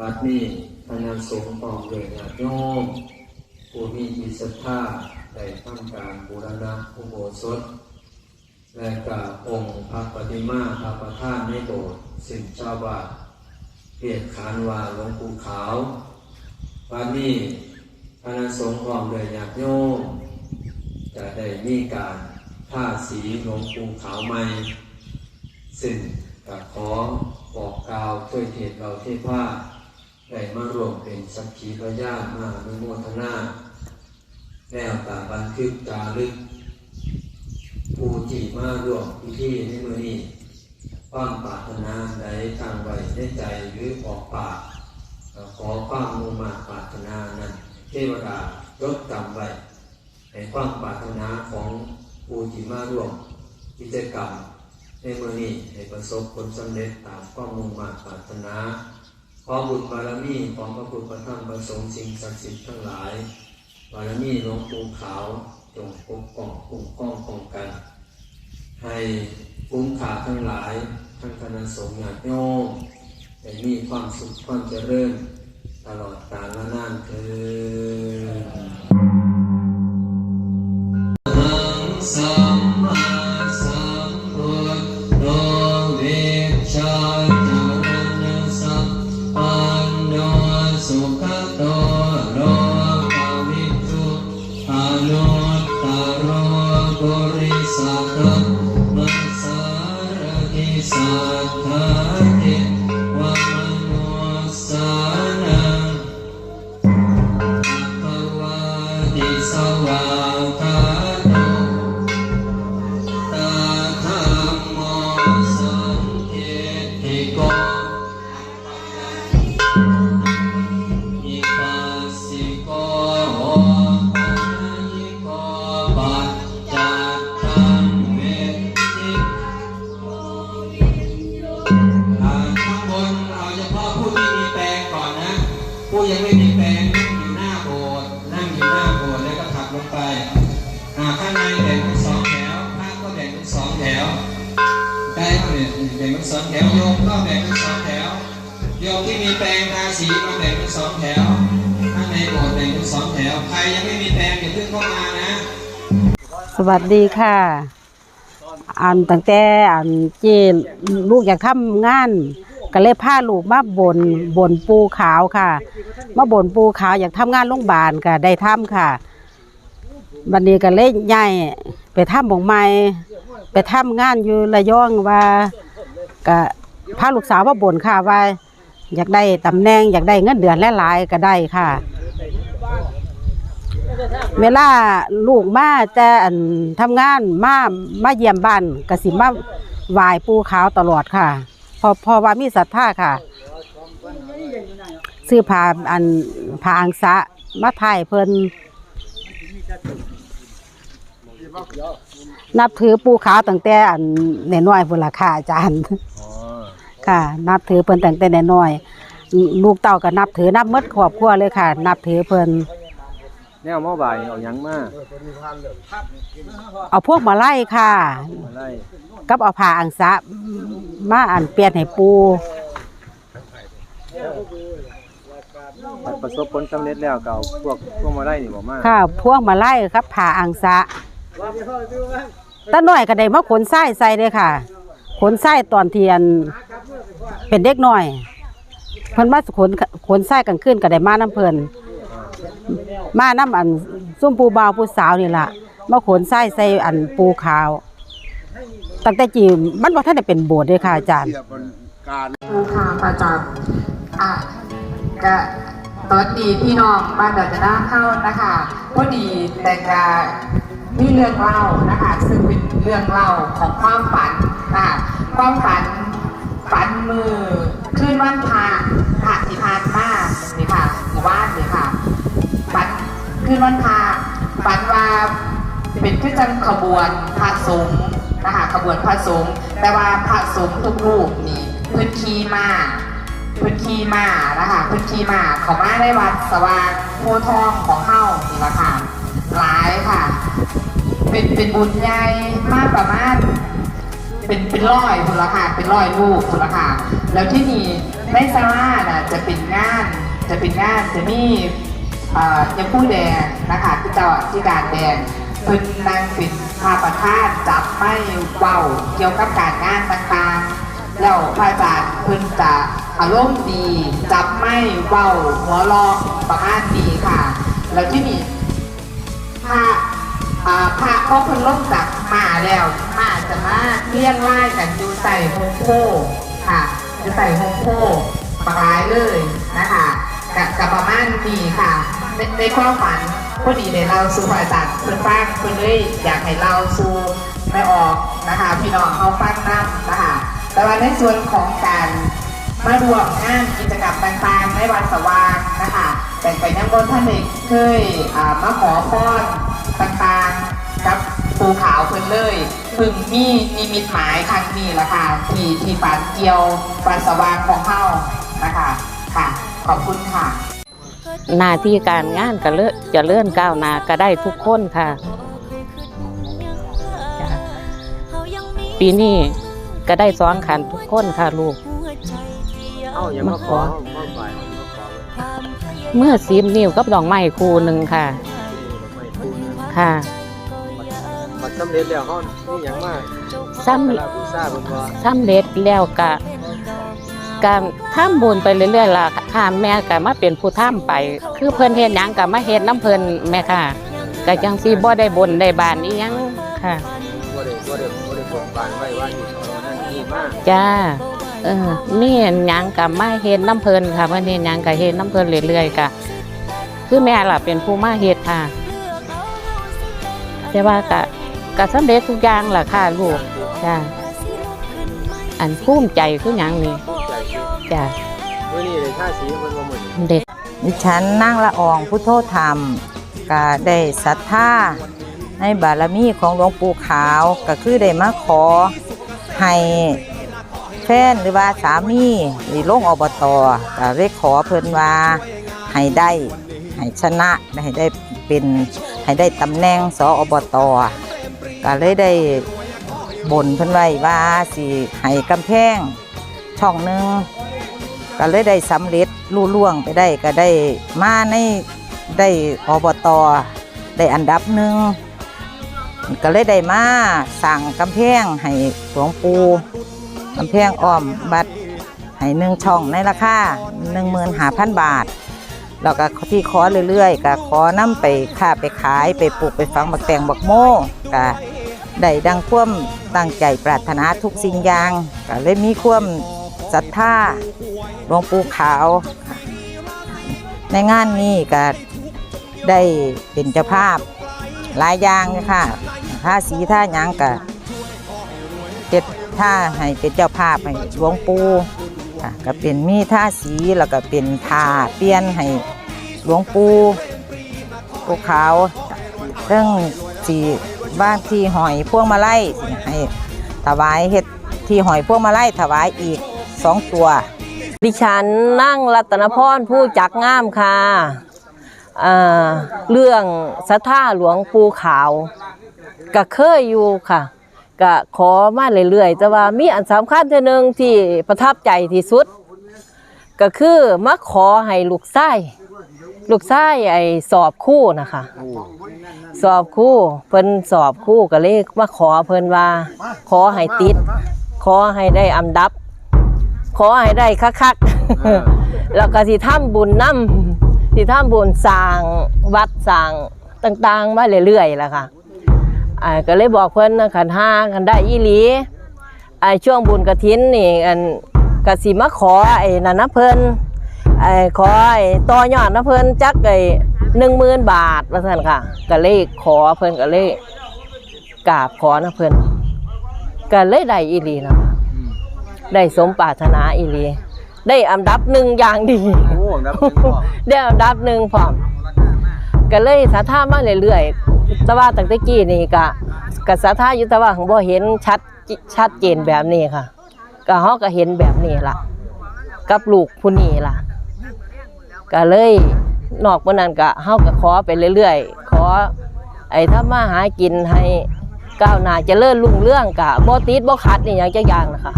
วัดนี้คณะสงฆ์พร้อมด้วยญาติโยมผู้มีจิตศรัทธาได้ทำการบูรณะอุโบสถ และกับองค์พระปฏิมาพระประธานในโบสถ์สิ่งชาวบ้านเรียกขานว่าหลวงปู่ขาววันนี้คณะสงฆ์พร้อมด้วยญาติโยมจะได้มีการท่าสีหลวงปู่ขาวใหม่ซึ่งกับขอบอกกล่าวช่วยเทศเราเทศว่า ได้มารวมเป็นสักขีพยานมาอนุโมทนาแนวตาบันทึกจารึกผู้ที่มาร่วมพิธีในมือนี้ความปรารถนาใดทางไว้ในใจหรือออกปากขอความมุ่งมาปรารถนานั้นเทวดาจดจำไว้ในความปรารถนาของผู้ที่มาร่วมกิจกรรมในมือนี้ให้ประสบผลสำเร็จตามความมุ่งมาปรารถนา ขอบุญบารมีของพระพุทธพระธรรมพระสงฆ์สิ่งศักดิ์สิทธิ์ทั้งหลาย บารมีหลวงปู่ขาวจงปกป้องคุ้มครองป้องกัน ให้คุ้มขาทั้งหลายทั้งคณะสงฆ์ญาติโยมได้มีความสุขความเจริญตลอดกาลนานเถิดสั ผู้ที่มีแปลงก่อนนะผู้ยังไม่มีแปลง แบ่งเป็นสองแถวโยมที่มีแปลงทาสีมาแบ่งเป็นสองแถวข้างในโบสถ์แบ่งเป็นสองแถว ใครยังไม่มีแปลงอย่าเพิ่งเข้ามานะสวัสดีค่ะอันตั้งแต่อันเจลูกอยากทำงาน ก็เลยพาลูกมาบนบนปูขาวค่ะ มาบนปูขาวอยากทำงานโรงพยาบาลก็ได้ทำค่ะบันนี้ก็เลยย้ายไปทำบงไม้ไปทำงานอยู่ระยองว่าก็ พาลูกสาวมาบ่นค่ะว่าอยากได้ตำแหน่งอยากได้เงินเดือนหลายๆก็ได้ค่ะ เวลาลูกมาแต่อันทำงานมามาเยี่ยมบ้านกสิมาไหวายปูขาวตลอดค่ะ พอพอว่ามีศรัทธาค่ะ ซื้อผ้าอันผ้าอังสะมาถ่ายเพิ่นนับถือปูขาวตั้งแต่อันน้อยๆพุ่นละค่ะอาจารย์ ค่ะ นับถือเพิ่นตั้งแต่น้อยๆลูกเต้าก็นับถือนับหมดครอบครัวเลยค่ะ นับถือเพิ่นแนวหม้อบ่ายเอาหยังมาเอาพวกมาไล่ค่ะ มาไล่กับเอาผ้าอังสะมาอันเปลี่ยนให้ปูประสบผลสำเร็จแล้วก็เอาพวกพวกมาไล่นี่บ่มาค่ะ พวกมาไล่ครับผ้าอังสะตาหน่อยก็ได้มาขนไส้ใส่เลยค่ะ ขนไส้ตอนเทียน เป็นเด็กหน้อย เพิ่นมาขนขนไส้กลางคืนก็ได้มาน้ำเพิ่นมาน้ำอันซุ่มปูบาวปูสาวนี่ล่ะมาขนไส้ใส่อันปูขาวตั้งแต่จีมันว่าท่านได้เป็นโบสถ์เลยค่ะอาจารย์ภูคาประจำอะก็ตอนดีพี่น้องบ้านเดจะน่าเข้านะคะพอดีแต่กามีเรื่องเล่านะคะ ซึ่งเป็นเรื่องเล่าของความฝันนะคะความฝัน ฝันมือขึ้นวันพระพระสิพานมานี่ค่ะหมู่บ้านนี่ค่ะฝันขึ้นวันพระฝันว่าเป็นขึ้นจังขบวนพระสงฆ์นะคะขบวนพระสงฆ์แต่ว่าพระสงฆ์ทุกรูปนี่พื้นที่มาพื้นที่มานะคะพื้นที่มาเขามาได้วัดสว่างโพทองของเฮ้านี่ละค่ะหลายค่ะ เป็นเป็นบุญใหญ่มากประมาณ เป็นเป็นร้อยคุณละค่ะเป็นร้อยลูกคุณละค่ะแล้วที่นี่ในซาลาน่ะจะเป็นงานจะเป็นงานจะมีเอ่อยังผู้แดงนะคะที่เจ้าที่การแดงเพิ่นนางเป็นพาประธานจับไม่เว้าเกี่ยวกับการงานต่างๆแล้วพระอาจารย์เพิ่นจะอารมณ์ดี จับไม่เว้าหัวเรอประมาณดีค่ะ แล้วที่นี่พระ พระเขาเพิ่นลงจากมาแล้ว มาจะมาเลี้ยงไล่กันอยู่ใส่โฮโพค่ะอยู่ใส่โฮโพปลายเลยนะคะกับกับประมาณนี้ค่ะในในความฝันพอดีเนี่ยเราสู่พรอาจารย์เพิ่นฟังเพิ่นเลยอยากให้เราสู่ไม่ออกนะคะพี่น้องเขาฟังน้ำนะคะแต่ว่าในส่วนของการมารวมงานกิจกรรมต่างๆในวันสว่างนะคะแต่ไปยังบนท่านเด็กเคยมาขอพร ต่างๆ กับภูขาวเพิ่นเลยเพึ่งมีนิมิตหมายครั้งนี้ละค่ะที่ที่ฝันเกี่ยววันสว่างของเฮานะคะค่ะ ขอบคุณค่ะ หน้าที่การงานก็เลื่อนจะเลื่อนก้าวหน้าก็ได้ทุกคนค่ะจ้ะปีนี้ก็ได้ซ้อนขันทุกคนค่ะลูกเอ้ายังมาขอมาบ่ายมาขอเลยเมื่อซีมนิ้วกับดอกไม้คู่หนึ่งค่ะไม่ คูณค่ะ บัดสำเร็จแล้วเฮานี่หยังมาซ้เวลาบูชาเพิ่นว่าำซ้ำเร็จแล้วกะการทำบุญไปเรื่อยๆล่ะค่ะแม่ก็มาเป็นผู้ทำไป คือเพิ่นเฮ็ดหยังก็มาเฮ็ดน้ำเพิ่นแม่ค่ะก็จังสิบ่ได้บนได้บานอีหยังค่ะ บ่ได้บ่ได้บ่ได้บอกบานไว้ว่าอยู่ตอนนั้นนี่มาจ้า เออนี่หยังกับมาเฮ็ดน้ำเพลินค่ะเพิ่นเฮ็ดหยังกับเฮ็ดน้ำเพลินเรื่อยๆกะคือแม่ล่ะเป็นผู้มาเฮ็ดค่ะ แต่ว่ากะกะสำเร็จทุกอย่างล่ะค่ะลูกจ้าอันภูมิใจคือหยังนี่ภูมิใจอยู่จ้ามื้อนี้ได้ท่าสีเพิ่นว่ามื้อนี้เด็กดิฉันนั่งละอองพุทโธธรรมก็ได้ศรัทธาในบารมีของหลวงปู่ขาวก็คือได้มาขอให้แฟนหรือว่าสามีหรือลงอบตก็เลยขอเพิ่นว่าให้ได้ให้ชนะให้ได้เป็น ให้ได้ตำแหน่งสออบตก็เลยได้บ่นเพิ่นไว้ว่าสิให้กำแพงช่องหนึ่งก็เลยได้สำเร็จลู่ล่วงไปได้ก็ได้มาในได้อบตได้อันดับหนึ่งก็เลยได้มาสั่งกำแพงให้หลวงปู่กำแพงอ้อมบัตรให้หนึ่งช่องในราคาหนึ่งหมื่นห้าพันบาท แล้วก็ที่ขอเรื่อยๆก็ขอนำไปค้าไปขายไปปลูกไปฝังบักแตงบักโม่ก็ได้ดังความตั้งใจปรารถนาทุกสิ่งอย่างก็เลยมีความศรัทธาหลวงปู่ขาว ในงานนี้ก็ได้เป็นเจ้าภาพหลายอย่างเลยค่ะท่าสีท่าหยังก็เจ็ดท่าให้เป็นเจ้าภาพให้หลวงปู่ก็เป็นมีท่าสีแล้วก็เป็นท่าเปลี่ยนให้ หลวงปู่ปู่ขาวเรื่องสีบ้านที่หอยพวงมาไลัยสิให้ถวายเฮ็ดที่หอยพวงมาไลัยถวายอีกสองตัว ดิฉันนั่งรัตนพรผู้จักงามค่ะอ่าเรื่องสถาหลวงปู่ขาวก็เคยอยู่ค่ะก็ขอมาเรื่อยๆแต่ว่ามีอันสำคัญเท่านึงที่ประทับใจที่สุด ก็คือมาขอให้ลูกไส้ ลูกไส้ไอ้สอบคู่นะคะ สอบคู่เพิ่นสอบคู่ก็เลยมาขอเพิ่นว่า ขอให้ติด ขอให้ได้อันดับ ขอให้ได้คักๆแล้วก็สิทำบุญนำสิทำบุญสร้างวัดสร้างต่างๆมาเรื่อยๆล่ะค่ะอ่าก็เลยบอกเพิ่นนะคันห้าคันได้อีหลีไอ้ช่วงบุญกระถินนี่อันกสิมาขอไอ้นั่นนะเพิ่น ไอ้ขอไอ้ต่อยอดนะเพิ่นจักไอ้หนึ่งหมื่นบาทว่าซั่นค่ะก็เลยขอเพิ่นก็เลยกราบขอนะเพิ่นก็เลยได้อีหลีนะได้สมปรารถนาอีหลี ได้อันดับหนึ่งอย่างดีโอ้นับถือพ่อได้อันดับหนึ่งพร้อมก็เลยสาธามาเรื่อยๆแต่ว่าตั้งแต่กี้นี่ก็ก็สาธาอยู่แต่ว่าของบ่เห็นชัดชัดเจนแบบนี้ค่ะ ก็เฮาก็เห็นแบบนี้ล่ะ กับลูกผู้นี้ล่ะ ก็เลยนอกจากนั้นก็เฮาก็ขอไปเรื่อยๆ ขอ ไอ้ถ้ามาหากินให้ก้าวหน้าเจริญรุ่งเรื่องกะบ่ติดบ่ขัดนี่อยังจะอย่างนะคะ